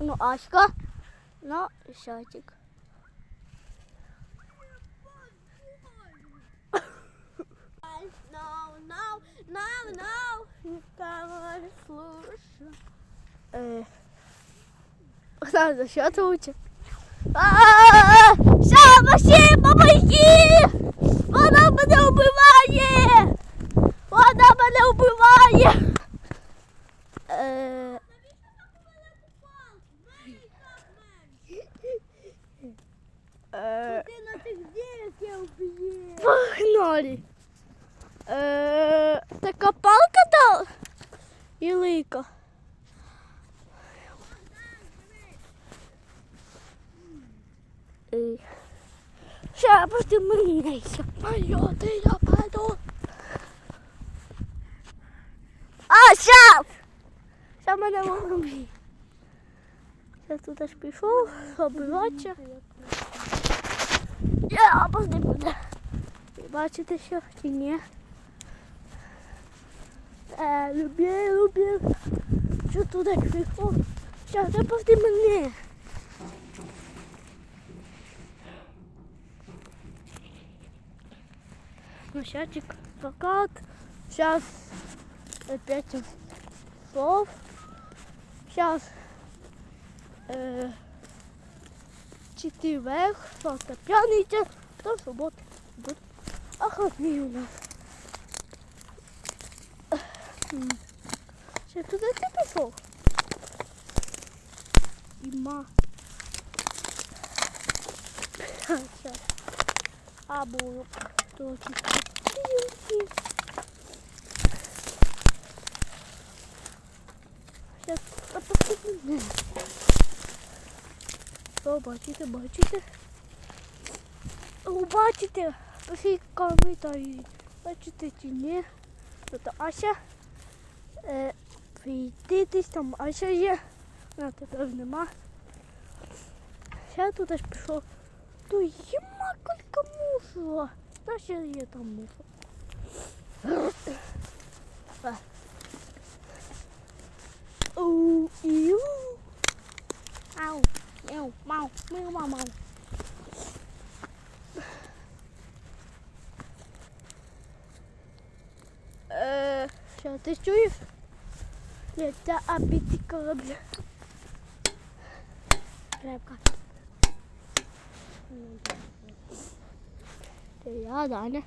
Ну, Аська. Ну, щатик. No, no, no, no. Никого не слушаю. Э, Оксана, за що це учить? Ша, Максим, помоги! Вона мене вбиває! Вона мене вбиває! Е, е, Ти на тих дерев'я вб'є. Погнали! Е, така палка та Ілика. Ей. Ще просто мрійся. Пойоти, я паду. А, щас! Ща мене вогнув. Я тут аж пішов, обивача. Я опозди буде. Ви бачите що чи ні? Е, любі, любі. Що туди пішов? Що, не повди мене. Ну, щачик, прокат. Сейчас опять слов. Сейчас э, четверг, фортепианите, до субботы будет охотнее у нас. Ще туди ти пішов? Іма. Сейчас. А було. Точно. Сейчас. О, бачите, бачите? О, бачите? Пишіть коментарі. Бачите чи ні? Тут Ася. Е, Прийдитись, там Ася є. Вона тепер нема. Ще тут аж пішов. То єма кілька мусора. Та ще є там мусор. eu เมาไม่เมาเมาเออฉันจะช่วยเลี้ยงอาบิติกอบแรบก่อนเดี๋ยวด่าเนี่ย